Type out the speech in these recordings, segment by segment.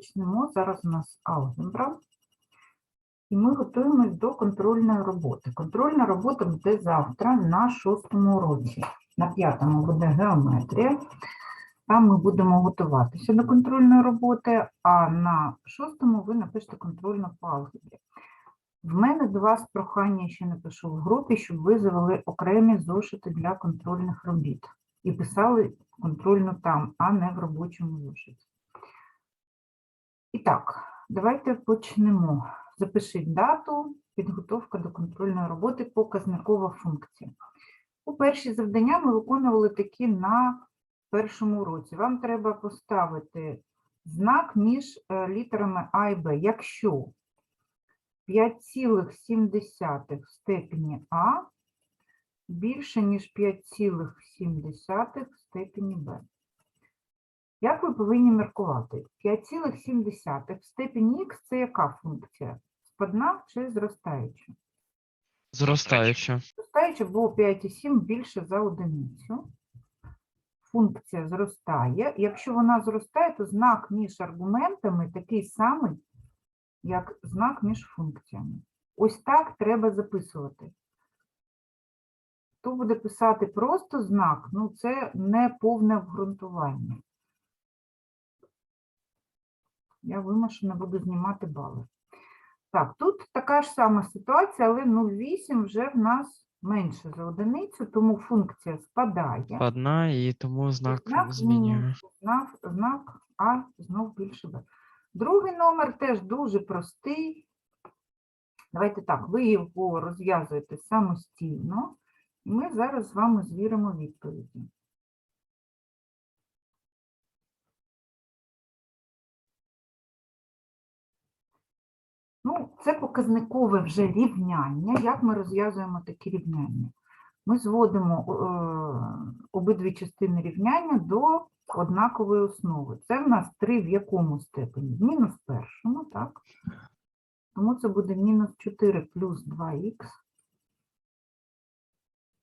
Почнемо. Зараз у нас алгебра. І ми готуємось до контрольної роботи. Контрольна робота буде завтра на шостому уроці. На п'ятому буде геометрія. Там ми будемо готуватися до контрольної роботи, а на шостому ви напишете контрольну по алгебрі. В мене до вас прохання, ще напишу в групі, щоб ви завели окремі зошити для контрольних робіт і писали контрольну там, а не в робочому зошиті. І так, давайте почнемо. Запишіть дату, підготовка до контрольної роботи, показникова функція. У перші завдання ми виконували такі на першому уроці. Вам треба поставити знак між е, літерами А і Б. Якщо 5,7 в степені А більше, ніж 5,7 в степені Б. Як ви повинні міркувати? 5,7 в степені х це яка функція? Спадна чи зростаюча? Зростаюча. Зростаюча, бо 5,7 більше за одиницю. Функція зростає. Якщо вона зростає, то знак між аргументами такий самий, як знак між функціями. Ось так треба записувати. Хто буде писати просто знак, ну це не повне обґрунтування. Я вимушена буду знімати бали. Так, тут така ж сама ситуація, але 0,8 вже в нас менше за одиницю, тому функція спадає. Одна, і тому знак Знак змінює. знак, знак А знов більше Б. Другий номер теж дуже простий. Давайте так, ви його розв'язуєте самостійно, і ми зараз з вами звіримо відповіді. Ну, це показникове вже рівняння. Як ми розв'язуємо такі рівняння? Ми зводимо е, обидві частини рівняння до однакової основи. Це в нас 3 в якому степені? В мінус першому, так? Тому це буде мінус 4 плюс 2х.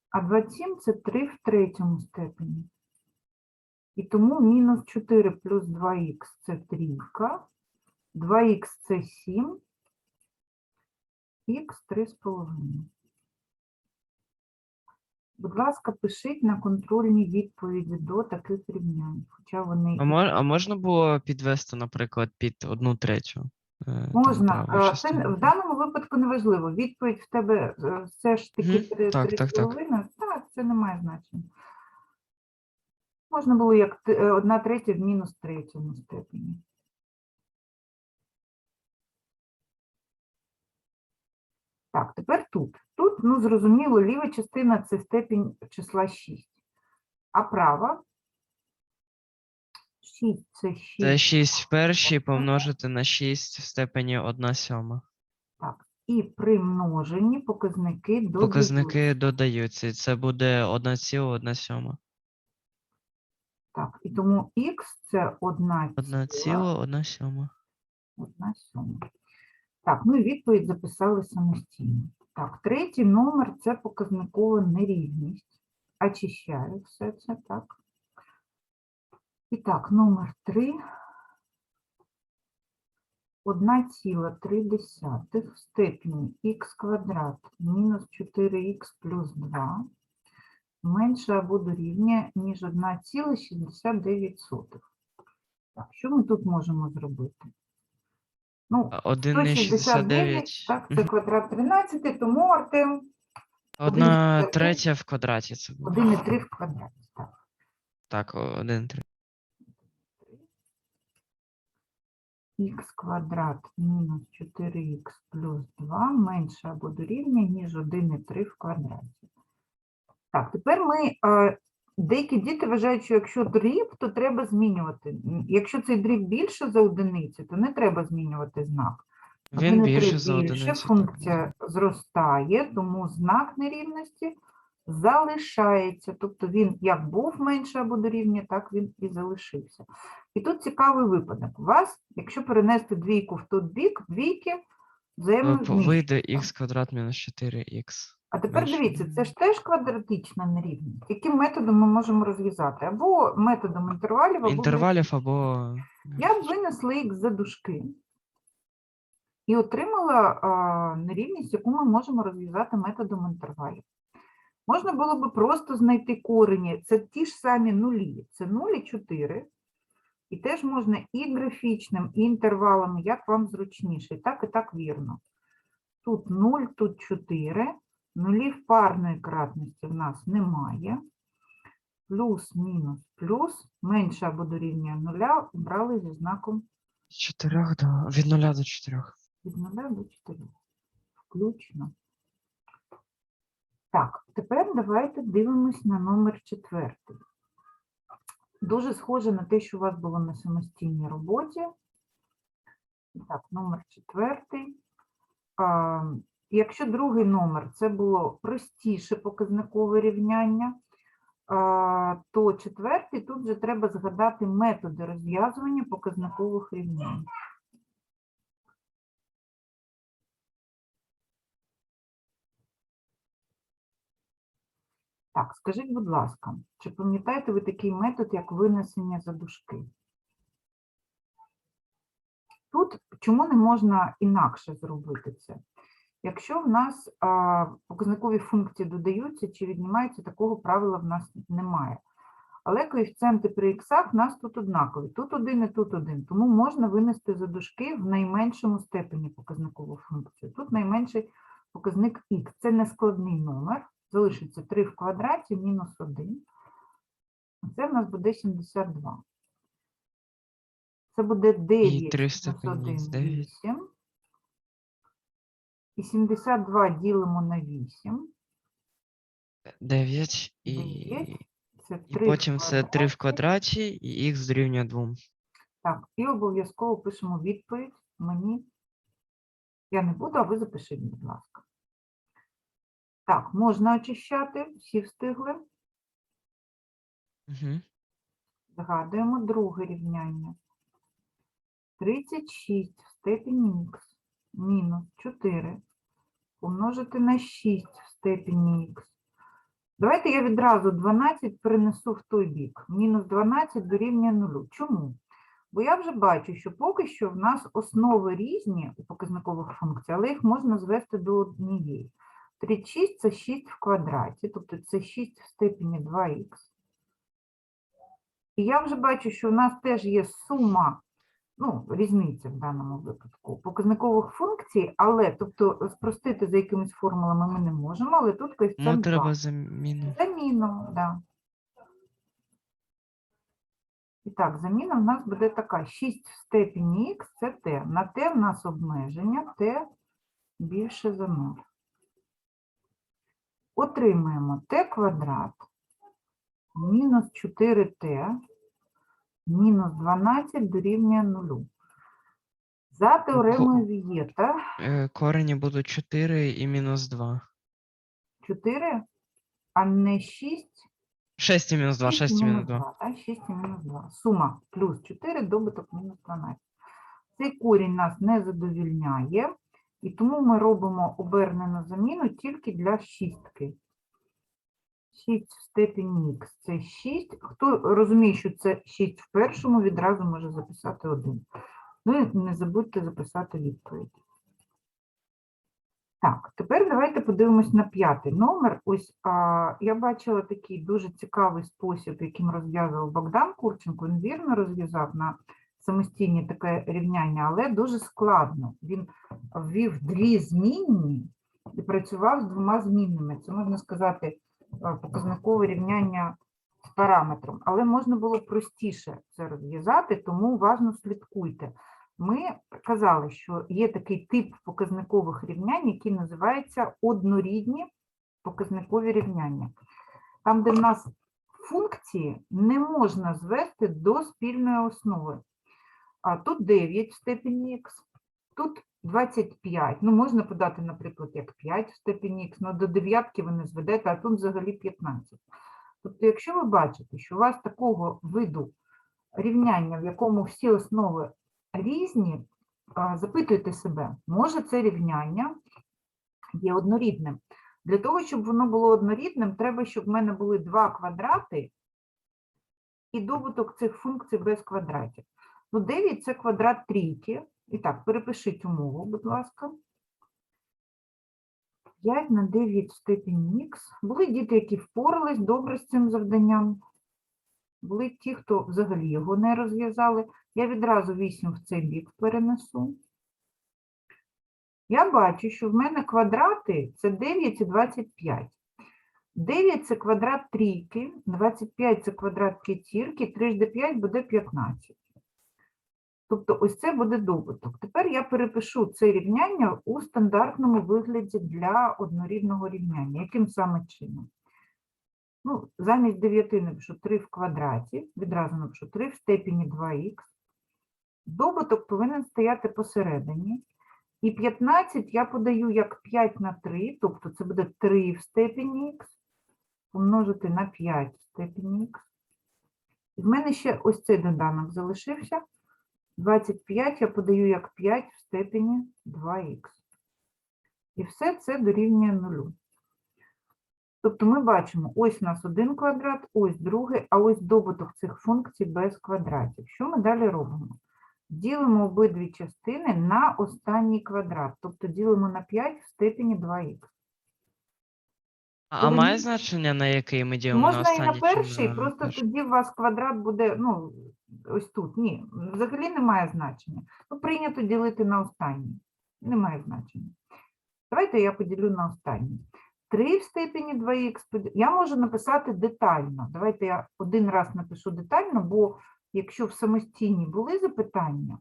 А 27 це 3 в третьому степені. І тому мінус 4 плюс 2х це трійка, 2х це 7, х 3,5. Будь ласка, пишіть на контрольні відповіді до таких рівнянь, хоча вони А, мож, а можна було підвести, наприклад, під одну третю? е, там можна. е, Це в даному випадку не важливо. Відповідь в тебе е, все ж таки Мгм, три- так, три так, так. Так, це не має значення. Можна було як одна третя в мінус третьому степені. Так, тепер тут. Тут, ну, зрозуміло, ліва частина це степінь числа 6. А права 6 це 6. Це 6 в першій помножити на 6 в степені 1 сьома. Так. І при множенні показники додаються. Показники додаються, і це буде 1,1 сьома. Так, і тому х це 1 1,1 сьома. Одна сьома. Так, ну і відповідь записали самостійно. Так, третій номер це показникова нерівність. Очищаю все це, так. І так, номер 3. 1,3 в степені х квадрат мінус 4х плюс 2 менше або дорівнює, ніж 1,69. Так, що ми тут можемо зробити? Ну, 169, 1,69. так, це квадрат 13, тому Артем Одна третя в квадраті це буде. 1,3 в квадраті. Так. Так, 1,3. х квадрат мінус 4х плюс 2 менше або дорівнює, ніж 1,3 в квадраті. Так, тепер ми, е, деякі діти вважають, що якщо дріб, то треба змінювати. Якщо цей дріб більше за одиницю, то не треба змінювати знак. Він більше за більше, одиницю. так. функція зростає, тому знак нерівності залишається. Тобто він як був менше або дорівнює, так він і залишився. І тут цікавий випадок. У вас, якщо перенести двійку в той бік, двійки Е, взаємно Вийде х квадрат мінус 4х. А тепер дивіться, це ж теж квадратична нерівність. Яким методом ми можемо розв'язати? Або методом інтервалів, або Інтервалів або. Я б винесла їх за дужки і отримала а, нерівність, яку ми можемо розв'язати методом інтервалів. Можна було би просто знайти корені. Це ті ж самі нулі. Це 0 і 4. І теж можна і графічним, і інтервалами, як вам зручніше. І так, і так вірно. Тут 0, тут 4. Нулів парної кратності в нас немає. Плюс, мінус, плюс. Менше або дорівнює нуля брали зі знаком З 4 до від 0 до 4. від 0 до 4. Включно. Так, тепер давайте дивимось на номер четвертий. Дуже схоже на те, що у вас було на самостійній роботі. Так, номер четвертий. А, якщо другий номер це було простіше показникове рівняння, то четвертий тут вже треба згадати методи розв'язування показникових рівнянь. Так, скажіть, будь ласка, чи пам'ятаєте ви такий метод, як винесення за дужки? Тут чому не можна інакше зробити це? Якщо в нас а, показникові функції додаються чи віднімаються, такого правила в нас немає. Але коефіцієнти при іксах в нас тут однакові. Тут один і тут один. Тому можна винести за дужки в найменшому степені показникову функцію. Тут найменший показник х. Це не складний номер. Залишиться 3 в квадраті мінус 1. Це в нас буде 72. Це буде 9 мінус 1 8. І 72 ділимо на 8. 9 і. Дев'ять. Це І 3 в потім це 3 в квадраті. квадраті, і х дорівнює 2. Так, і обов'язково пишемо відповідь мені. Я не буду, а ви запишіть, будь ласка. Так, можна очищати, всі встигли. Угу. Згадуємо друге рівняння. 36 в степені х мінус 4 помножити на 6 в степені х. Давайте я відразу 12 перенесу в той бік. Мінус 12 дорівнює 0. Чому? Бо я вже бачу, що поки що в нас основи різні у показникових функцій, але їх можна звести до однієї. 36 – це 6 в квадраті, тобто це 6 в степені 2х. І я вже бачу, що у нас теж є сума, ну, різниця в даному випадку, показникових функцій, але, тобто, спростити за якимись формулами ми не можемо, але тут Ну, коефіцієнт 2. треба заміну. Заміну, да. І так, заміна в нас буде така: 6 в степені х це t. На t в нас обмеження t більше за 0. Отримаємо t квадрат мінус 4t мінус 12 дорівнює 0. За теоремою Вієта Е, Корені будуть 4 і мінус 2. 4, а не 6 6 і мінус 2, 6 і мінус 2. Так, 6 і мінус 2. Сума плюс 4, добуток мінус 12. Цей корінь нас не задовільняє, і тому ми робимо обернену заміну тільки для шістки. 6 в степені х – це 6. Хто розуміє, що це 6 в першому, відразу може записати 1. Ну і не забудьте записати відповідь. Так, тепер давайте подивимось на п'ятий номер. Ось а, я бачила такий дуже цікавий спосіб, яким розв'язував Богдан Курченко. Він вірно розв'язав на самостійні таке рівняння, але дуже складно. Він ввів дві змінні і працював з двома змінними. Це можна сказати показникове рівняння з параметром, але можна було простіше це розв'язати, тому уважно слідкуйте. Ми казали, що є такий тип показникових рівнянь, який називається однорідні показникові рівняння. Там, де в нас функції не можна звести до спільної основи. А тут 9 в степені х, тут 25. Ну, можна подати, наприклад, як 5 в степені х, але до дев'ятки ви не зведете, а тут взагалі 15. Тобто, якщо ви бачите, що у вас такого виду рівняння, в якому всі основи різні, запитуйте себе, може це рівняння є однорідним. Для того, щоб воно було однорідним, треба, щоб в мене були два квадрати і добуток цих функцій без квадратів. Ну, 9 – це квадрат трійки. І так, перепишіть умову, будь ласка. 5 на 9 в степені х. Були діти, які впорались добре з цим завданням. Були ті, хто взагалі його не розв'язали. Я відразу 8 в цей бік перенесу. Я бачу, що в мене квадрати це 9 і 25. 9 це квадрат трійки, 25 це квадрат п'ятірки, 3 до 5 буде 15. Тобто ось це буде добуток. Тепер я перепишу це рівняння у стандартному вигляді для однорідного рівняння. Яким саме чином? Ну, замість 9 напишу 3 в квадраті, відразу напишу 3 в степені 2х. Добуток повинен стояти посередині. І 15 я подаю як 5 на 3, тобто це буде 3 в степені х, помножити на 5 в степені х. І в мене ще ось цей доданок залишився. 25 я подаю як 5 в степені 2х. І все це дорівнює нулю. Тобто ми бачимо, ось у нас один квадрат, ось другий, а ось добуток цих функцій без квадратів. Що ми далі робимо? Ділимо обидві частини на останній квадрат, тобто ділимо на 5 в степені 2х. А, а має значення, на який ми ділимо на Можна і на перший, на просто тоді у вас квадрат буде, ну, ось тут. Ні, взагалі немає значення. Ну, прийнято ділити на останній. Немає значення. Давайте я поділю на останній. 3 в степені 2х. Я можу написати детально. Давайте я один раз напишу детально, бо якщо в самостійні були запитання,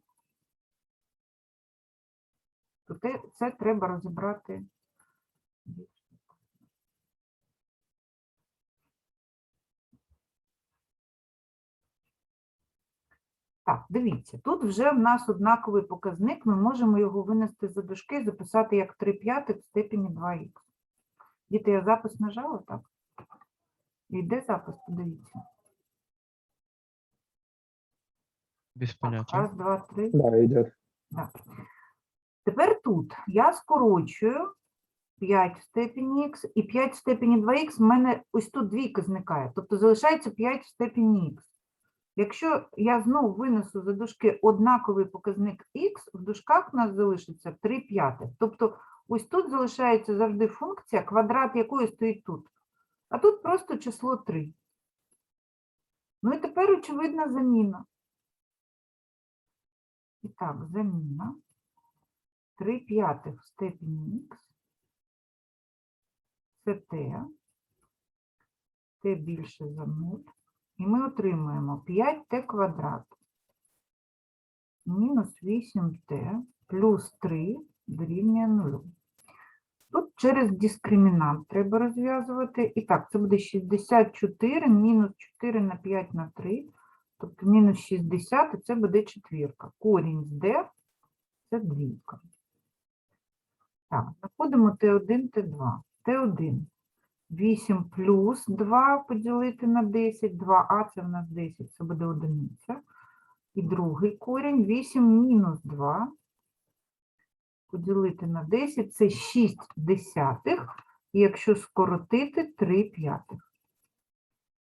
то це треба розібрати. Так, дивіться, тут вже в нас однаковий показник, ми можемо його винести за дужки, записати як 3 п'ятих в степені 2х. Діти, я запис нажала, так? Йде запис, подивіться. Без поняття. раз, два, три. Да, идет. Так. Тепер тут я скорочую 5 в степені х, і 5 в степені 2х в мене ось тут двійка зникає, тобто залишається 5 в степені х. Якщо я знову винесу за дужки однаковий показник х, в дужках у нас залишиться 3 п'ятих. Тобто ось тут залишається завжди функція, квадрат якої стоїть тут. А тут просто число 3. Ну і тепер очевидна заміна. І так, заміна. 3 п'ятих в степені х. Це t. t більше за 0. І ми отримуємо 5t квадрат мінус 8t плюс 3 дорівнює 0. Тут через дискримінант треба розв'язувати. І так, це буде 64 мінус 4 на 5 на 3, тобто мінус 60, і це буде четвірка. Корінь з d – це двійка. Так, знаходимо Т1, Т2. Т1 8 плюс 2 поділити на 10, 2а це в нас 10, це буде одиниця. І другий корінь 8 мінус 2 поділити на 10, це 6 десятих, і якщо скоротити 3 п'ятих.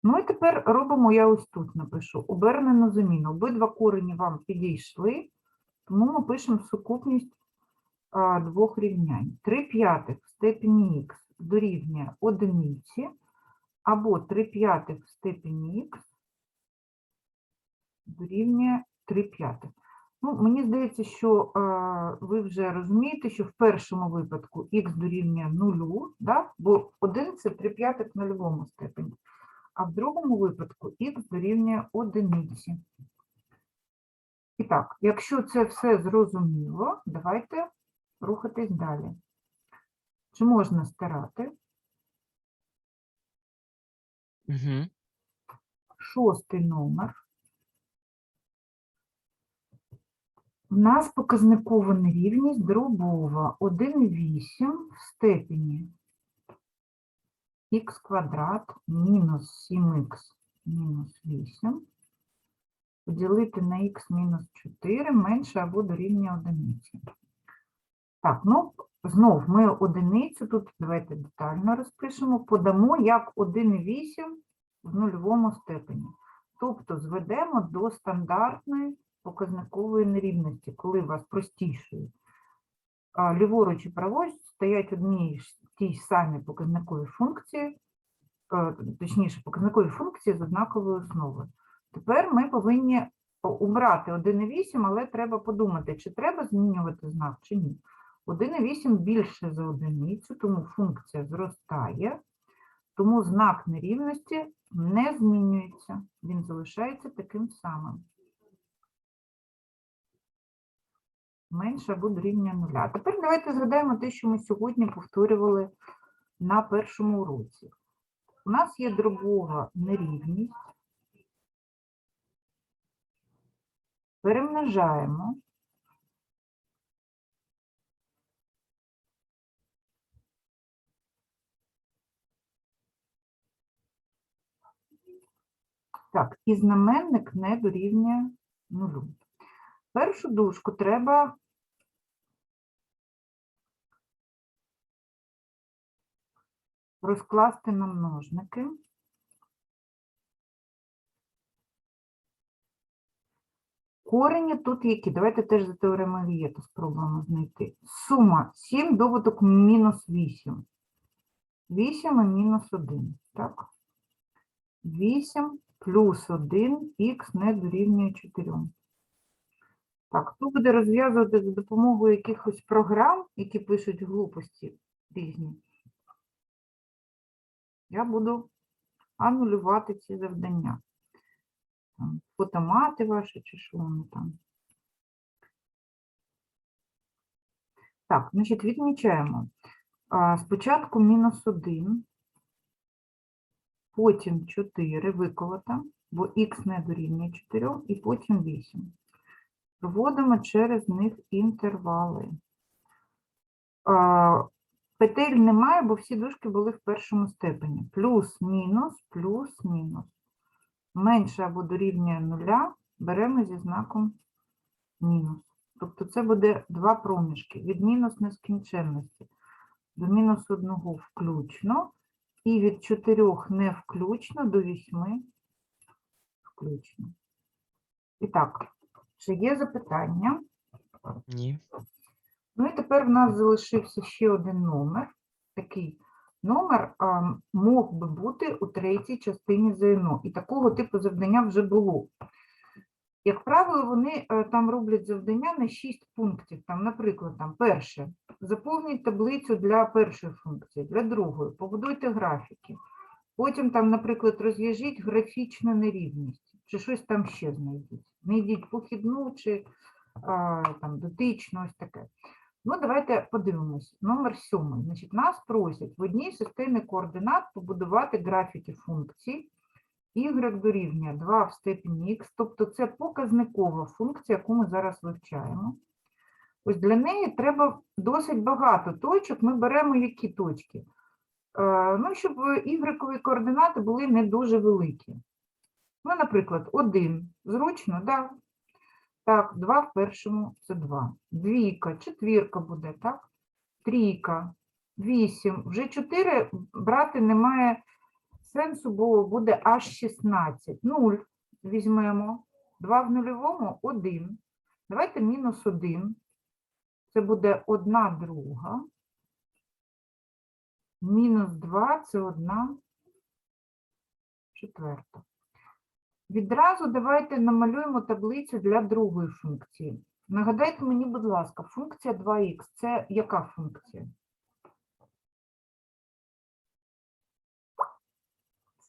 Ну і тепер робимо, я ось тут напишу, обернену заміну. Обидва корені вам підійшли, тому ми пишемо сукупність а, двох рівнянь. 3 п'ятих в степені х дорівнює одиниці, або 3 п'ятих в степені х дорівнює 3 п'ятих. Ну, мені здається, що е, ви вже розумієте, що в першому випадку х дорівнює нулю, да? бо 1 – це 3 п'ятих в нульовому степені, а в другому випадку х дорівнює одиниці. І так, якщо це все зрозуміло, давайте рухатись далі. Чи можна стирати? Угу. Шостий номер. У нас показникова нерівність дробова 1,8 в степені х квадрат мінус 7х мінус 8 поділити на х мінус 4 менше або дорівнює одиниці. Так, ну, знов ми одиницю, тут давайте детально розпишемо, подамо як 1,8 в нульовому степені. Тобто зведемо до стандартної показникової нерівності, коли у вас простішою. Ліворуч і праворуч стоять одні ті ж самі показникові функції, е, точніше, показникові функції з однаковою основою. Тепер ми повинні убрати 1,8, але треба подумати, чи треба змінювати знак, чи ні. 1,8 більше за одиницю, тому функція зростає, тому знак нерівності не змінюється, він залишається таким самим. Менше або дорівнює нуля. Тепер давайте згадаємо те, що ми сьогодні повторювали на першому уроці. У нас є дробова нерівність. Перемножаємо Так, і знаменник не дорівнює нулю. Першу дужку треба розкласти на множники. Корені тут які? Давайте теж за теоремою Вієта спробуємо знайти. Сума 7 добуток мінус 8. 8 і мінус 1, так? 8 плюс 1, х не дорівнює 4. Так, хто буде розв'язувати за допомогою якихось програм, які пишуть глупості різні? Я буду анулювати ці завдання. Там, фотомати ваші чи що вони там. Так, значить, відмічаємо. Спочатку мінус 1, потім 4 виколота, бо х не дорівнює 4, і потім 8. Проводимо через них інтервали. Петель немає, бо всі дужки були в першому степені. Плюс, мінус, плюс, мінус. Менше або дорівнює нуля беремо зі знаком мінус. Тобто це буде два проміжки від мінус нескінченності до мінус одного включно, і від 4 не включно до 8 включно. І так, чи є запитання? Ні. Ну і тепер в нас залишився ще один номер. Такий номер а, мог би бути у третій частині ЗНО. І такого типу завдання вже було. Як правило, вони е, там роблять завдання на 6 пунктів. Там, наприклад, там, перше, заповніть таблицю для першої функції, для другої, побудуйте графіки. Потім, там, наприклад, розв'яжіть графічну нерівність, чи щось там ще знайдіть. Знайдіть похідну чи а, там, дотичну, ось таке. Ну, давайте подивимось. Номер сьомий. Значить, нас просять в одній системі координат побудувати графіки функцій y дорівнює 2 в степені x, тобто це показникова функція, яку ми зараз вивчаємо. Ось для неї треба досить багато точок. Ми беремо які точки? Е, Ну, щоб y координати були не дуже великі. Ну, наприклад, 1 зручно, да? Так, 2 в першому це 2. Двійка, четвірка буде, так? Трійка, 8. Вже 4 брати немає сенсу, бо буде аж 16. 0 візьмемо. 2 в нульовому 1. Давайте мінус 1. Це буде 1 друга. Мінус 2 це 1 четверта. Відразу давайте намалюємо таблицю для другої функції. Нагадайте мені, будь ласка, функція 2х – це яка функція?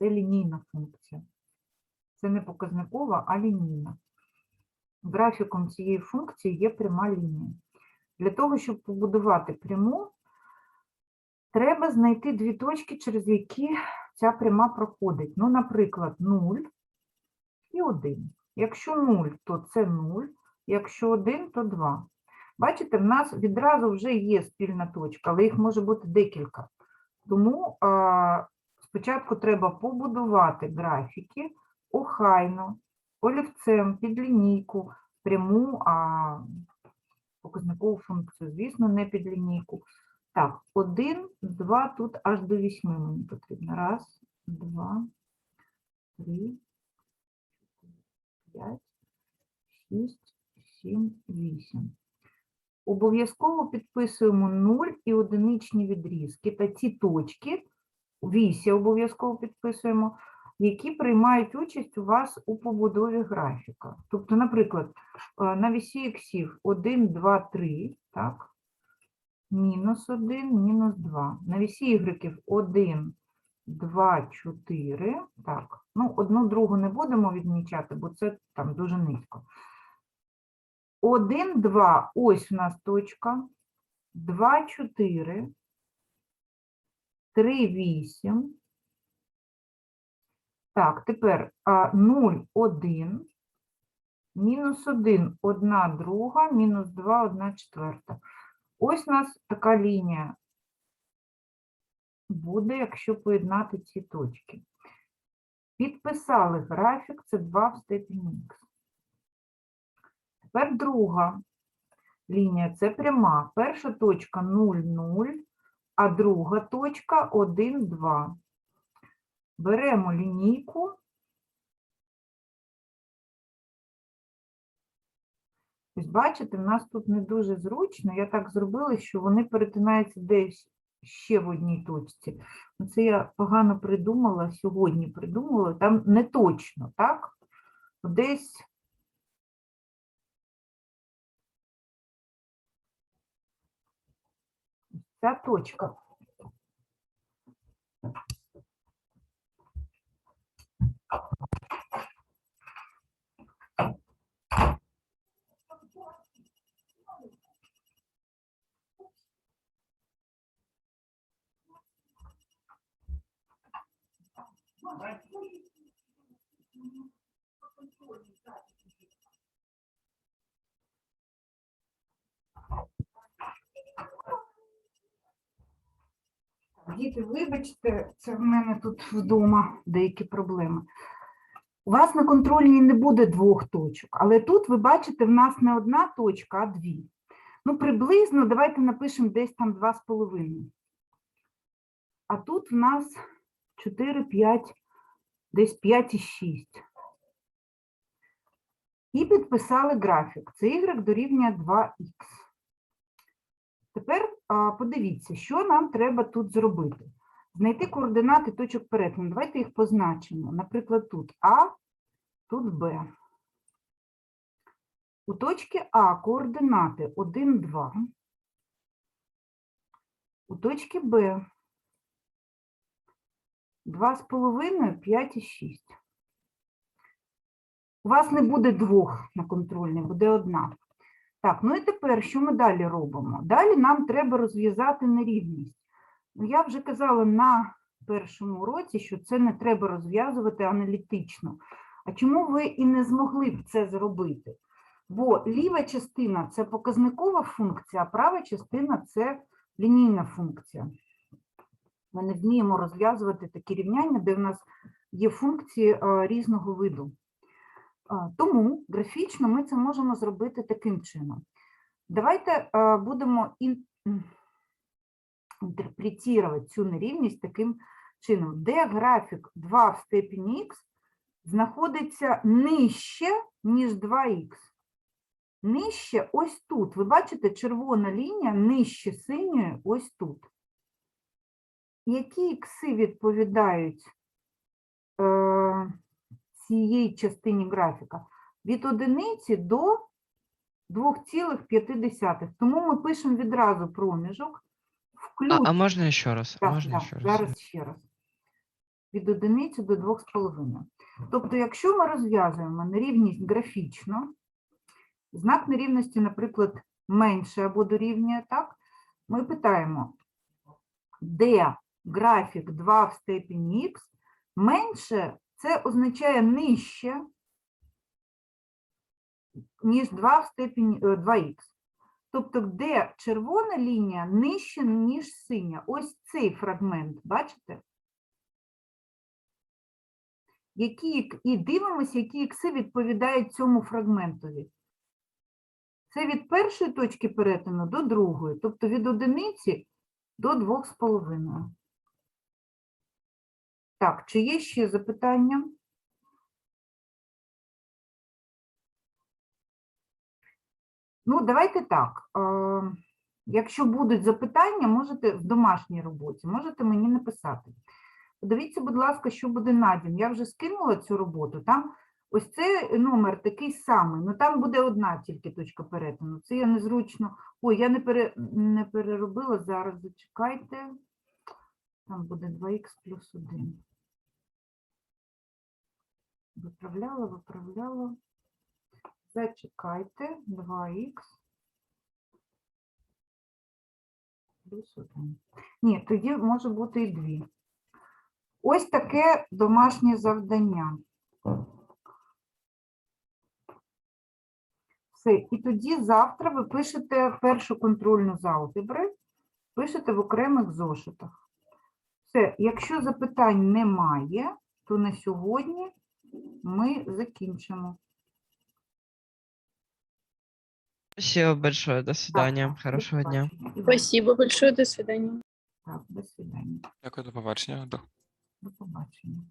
Це лінійна функція. Це не показникова, а лінійна. Графіком цієї функції є пряма лінія. Для того, щоб побудувати пряму, треба знайти дві точки, через які ця пряма проходить. Ну, наприклад, 0 і 1. Якщо 0, то це 0, якщо 1, то 2. Бачите, в нас відразу вже є спільна точка, але їх може бути декілька. Тому спочатку треба побудувати графіки охайно, олівцем, під лінійку, пряму, а показникову функцію, звісно, не під лінійку. Так, 1, 2, тут аж до 8 мені потрібно. Раз, два, три, п'ять, шість, сім, вісім. Обов'язково підписуємо 0 і одиничні відрізки та ті точки, вісі обов'язково підписуємо, які приймають участь у вас у побудові графіка. Тобто, наприклад, е, на вісі іксів 1, 2, 3, так? Мінус 1, мінус 2. На вісі ігреків 1, 2, 4. Так, ну, одну другу не будемо відмічати, бо це там дуже низько. 1, 2, ось у нас точка. 2, 4. 3, 8. Так, тепер а, 0, 1. Мінус 1, 1 друга, мінус 2, 1 четверта. Ось у нас така лінія буде, якщо поєднати ці точки. Підписали графік, це 2 в степені х. Тепер друга лінія це пряма. Перша точка 0, 0, а друга точка 1, 2. Беремо лінійку. Ось бачите, в нас тут не дуже зручно. Я так зробила, що вони перетинаються десь ще в одній точці. Це я погано придумала, сьогодні придумала, там не точно, так? Десь ця точка. Діти, вибачте, це в мене тут вдома деякі проблеми. У вас на контрольній не буде двох точок, але тут ви бачите, в нас не одна точка, а дві. Ну, приблизно, давайте напишемо десь там 2,5. А тут в нас 4, 5, десь 5 і 6. І підписали графік. Це y дорівнює 2х. Тепер подивіться, що нам треба тут зробити. Знайти координати точок перетину. Давайте їх позначимо. Наприклад, тут А, тут Б. У точки А координати 1, 2. У точки Б 2,5, 5 і 6. У вас не буде двох на контрольній, буде одна. Так, ну і тепер що ми далі робимо? Далі нам треба розв'язати нерівність. Ну, я вже казала на першому уроці, що це не треба розв'язувати аналітично. А чому ви і не змогли б це зробити? Бо ліва частина це показникова функція, а права частина це лінійна функція. Ми не вміємо розв'язувати такі рівняння, де в нас є функції різного виду. Тому графічно ми це можемо зробити таким чином. Давайте будемо ін- інтерпретувати цю нерівність таким чином, де графік 2 в степені х знаходиться нижче, ніж 2х. Нижче ось тут. Ви бачите, червона лінія нижче синьої ось тут. Які ікси відповідають е, цієї частині графіка? Від одиниці до 2,5. Тому ми пишемо відразу проміжок. А, а можна ще раз? Так, можна так, ще раз? зараз ще раз. Від одиниці до 2,5. Тобто, якщо ми розв'язуємо нерівність графічно, знак нерівності, наприклад, менше або дорівнює, так, ми питаємо, де графік 2 в степені х менше, це означає нижче, ніж 2 в степені е, 2х. Тобто, де червона лінія нижче, ніж синя. Ось цей фрагмент, бачите? Які, і дивимося, які ікси відповідають цьому фрагментові. Це від першої точки перетину до другої, тобто від одиниці до 2,5. Так, чи є ще запитання? Ну, давайте так. е, Якщо будуть запитання, можете в домашній роботі, можете мені написати. Подивіться, будь ласка, що буде на дім. Я вже скинула цю роботу. Там ось цей номер такий самий, ну там буде одна тільки точка перетину. Це я незручно. Ой, я не, пере... не переробила зараз. Зачекайте. Там буде 2х плюс 1. Виправляла, виправляла. Зачекайте. 2х плюс 1. Ні, тоді може бути і 2. Ось таке домашнє завдання. Все, і тоді завтра ви пишете першу контрольну з алгебри, пишете в окремих зошитах. Все, якщо запитань немає, то на сьогодні ми закінчимо. Дякую большое. До свидання. Хорошого дня. Дякую большое, до свидання. Так, до свидання. Дякую, до побачення. До побачення.